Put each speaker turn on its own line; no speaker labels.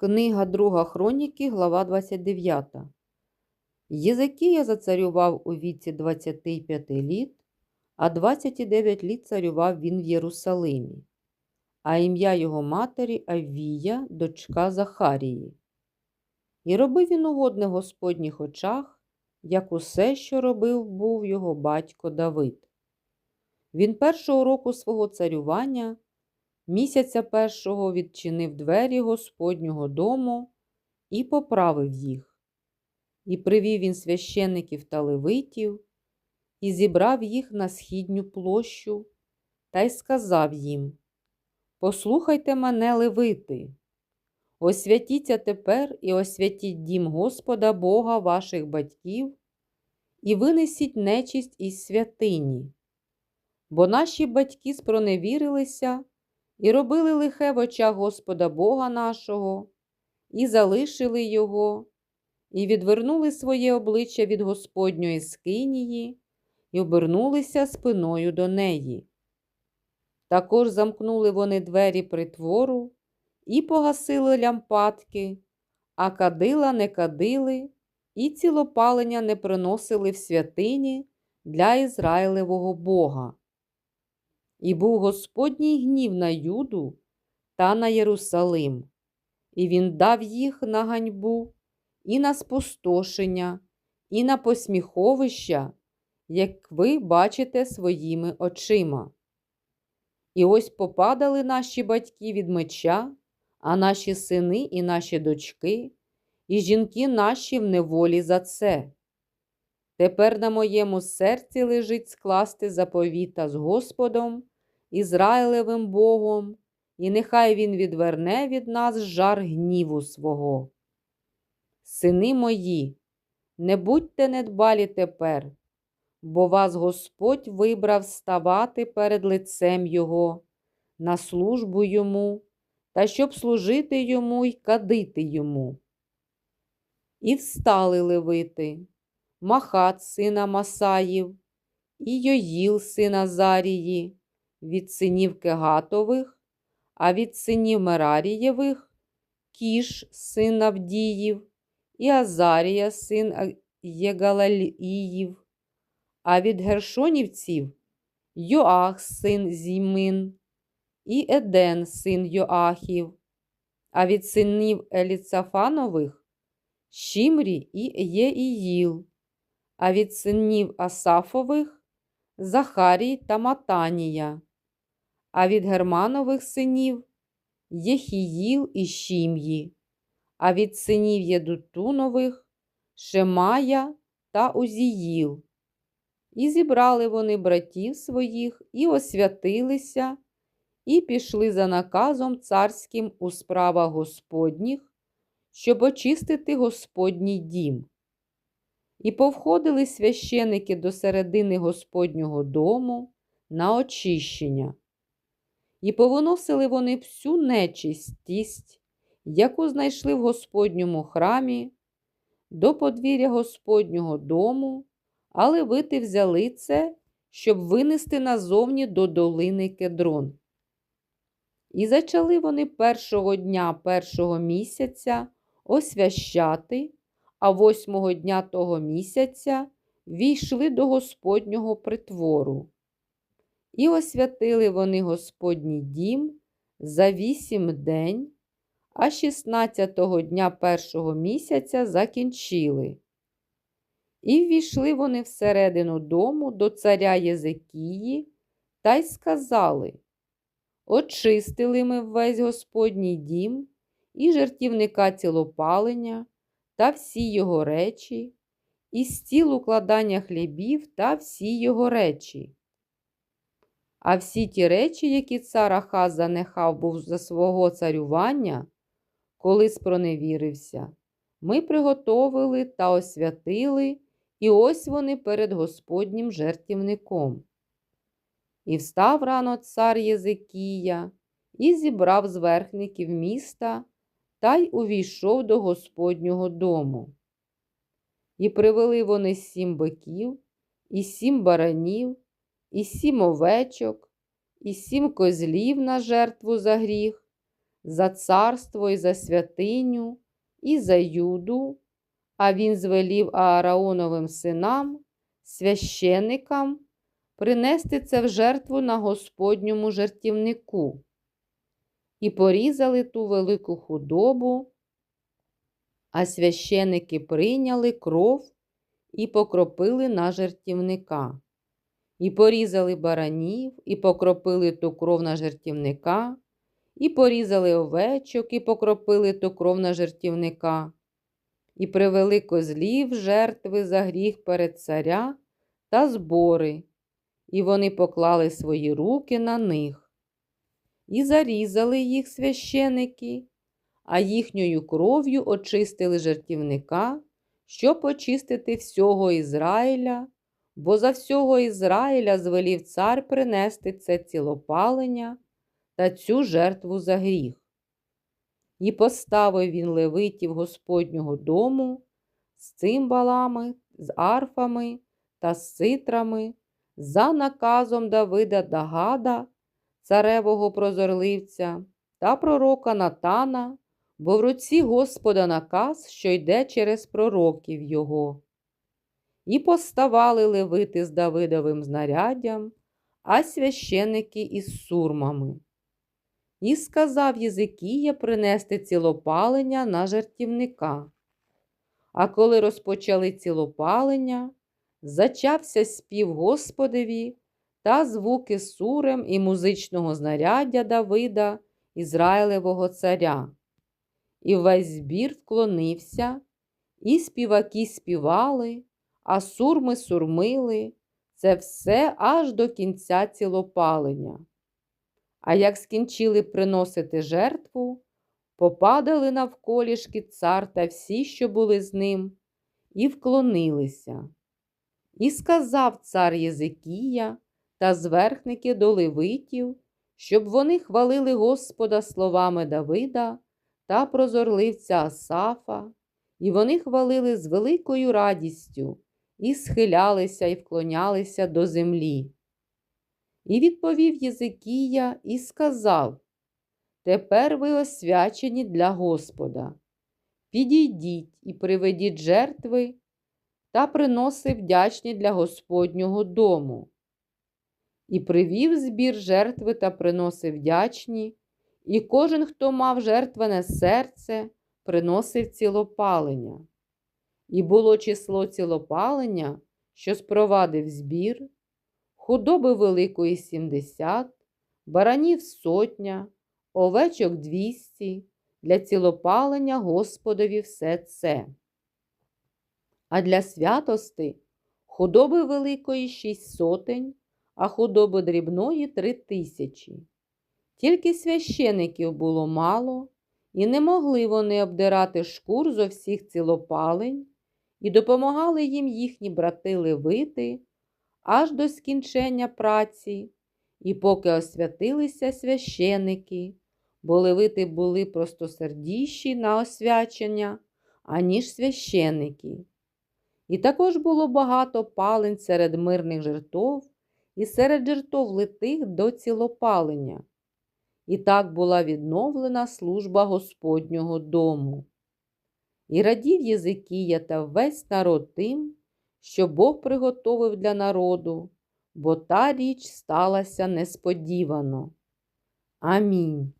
Книга Друга Хроніки, глава 29. Єзекія зацарював у віці 25 літ, а 29 літ царював він в Єрусалимі, а ім'я його матері Аввія, дочка Захарії. І робив він угодне Господніх очах, як усе, що робив, був його батько Давид. Він першого року свого царювання місяця першого відчинив двері Господнього дому і поправив їх. І привів він священиків та левитів, і зібрав їх на східню площу, та й сказав їм: Послухайте мене, левити, освятіться тепер і освятіть дім Господа Бога ваших батьків, і винесіть нечість із святині. Бо наші батьки спроневірилися і робили лихе в очах Господа Бога нашого, і залишили Його, і відвернули своє обличчя від Господньої скинії, і обернулися спиною до неї. Також замкнули вони двері притвору і погасили лямпадки, а кадила не кадили, і цілопалення не приносили в святині для Ізраїлевого Бога. І був Господній гнів на Юду та на Єрусалим, і він дав їх на ганьбу, і на спустошення, і на посміховища, як ви бачите своїми очима. І ось попадали наші батьки від меча, а наші сини і наші дочки, і жінки наші в неволі за це. Тепер на моєму серці лежить скласти заповіта з Господом, Ізраїлевим Богом, і нехай Він відверне від нас жар гніву свого. Сини мої, не будьте недбалі тепер, бо вас Господь вибрав ставати перед лицем Його, на службу йому, та щоб служити йому й кадити йому. І встали левити, Махат, сина Масаїв, і Йоїл, сина Зарії, від синів Кегатових, а від синів Мерарієвих Кіш, син Авдіїв, і Азарія, син Єгалаліїв, а від гершонівців Йоах, син Зімин, і Еден, син Йоахів, а від синів Еліцафанових Шімрі і Єїїл, а від синів Асафових Захарій та Матанія, а від Германових синів Єхіїл і Шім'ї, а від синів Єдутунових Шемая та Узіїл. І зібрали вони братів своїх, і освятилися, і пішли за наказом царським у справах Господніх, щоб очистити Господній дім. І повходили священики до середини Господнього дому на очищення, і повиносили вони всю нечистість, яку знайшли в Господньому храмі, до подвір'я Господнього дому, але вити взяли це, щоб винести назовні до долини Кедрон. І зачали вони першого дня першого місяця освящати, а восьмого дня того місяця війшли до Господнього притвору. І освятили вони Господній дім за вісім день, а шістнадцятого дня першого місяця закінчили. І ввійшли вони всередину дому до царя Єзекії та й сказали Очистили ми весь Господній дім і жертівника цілопалення та всі його речі, і стіл укладання хлібів та всі його речі. А всі ті речі, які цар Ахаз занехав був за свого царювання, коли спроневірився, ми приготовили та освятили, і ось вони перед Господнім жертівником. І встав рано цар Єзикія, і зібрав з верхників міста та й увійшов до Господнього дому. І привели вони сім биків, і сім баранів, і сім овечок, і сім козлів на жертву за гріх, за царство і за святиню, і за Юду, а він звелів Аараоновим синам, священикам, принести це в жертву на Господньому жертівнику. І порізали ту велику худобу, а священики прийняли кров і покропили на жертівника. І порізали баранів, і покропили ту кров на жертівника, і порізали овечок, і покропили ту кров на жертівника, і привели козлів жертви за гріх перед царя та збори, і вони поклали свої руки на них. І зарізали їх священики, а їхньою кров'ю очистили жертівника, щоб очистити всього Ізраїля, бо за всього Ізраїля звелів цар принести це цілопалення та цю жертву за гріх. І поставив він левитів Господнього дому з цимбалами, з арфами та з цитрами, за наказом Давида Дагада, царевого прозорливця, та пророка Натана, бо в руці Господа наказ, що йде через пророків його. І поставали левити з Давидовим знаряддям, а священики із сурмами. І сказав Єзикія принести цілопалення на жертівника. А коли розпочали цілопалення, зачався спів Господеві та звуки сурем і музичного знаряддя Давида, Ізраїлевого царя. І весь збір вклонився, і співаки співали, а сурми сурмили, це все аж до кінця цілопалення. А як скінчили приносити жертву, попадали навколішки цар та всі, що були з ним, і вклонилися. І сказав цар Єзикія та зверхники до левитів, щоб вони хвалили Господа словами Давида та прозорливця Асафа, і вони хвалили з великою радістю і схилялися і вклонялися до землі. І відповів Єзикія і сказав: Тепер ви освячені для Господа. Підійдіть і приведіть жертви та приноси вдячні для Господнього дому. І привів збір жертви та приноси вдячні, і кожен, хто мав жертвене серце, приносив цілопалення. І було число цілопалення, що спровадив збір, худоби великої сімдесят, баранів сотня, овечок двісті, для цілопалення Господові все це. А для святости худоби великої шість сотень, а худоби дрібної три тисячі. Тільки священиків було мало, і не могли вони обдирати шкур зо всіх цілопалень, і допомагали їм їхні брати левити аж до скінчення праці, і поки освятилися священики, бо левити були простосердіші на освячення, аніж священики. І також було багато палень серед мирних жертов і серед жертов литих до цілопалення. І так була відновлена служба Господнього дому. І радів Єзикія та весь народ тим, що Бог приготовив для народу, бо та річ сталася несподівано. Амінь.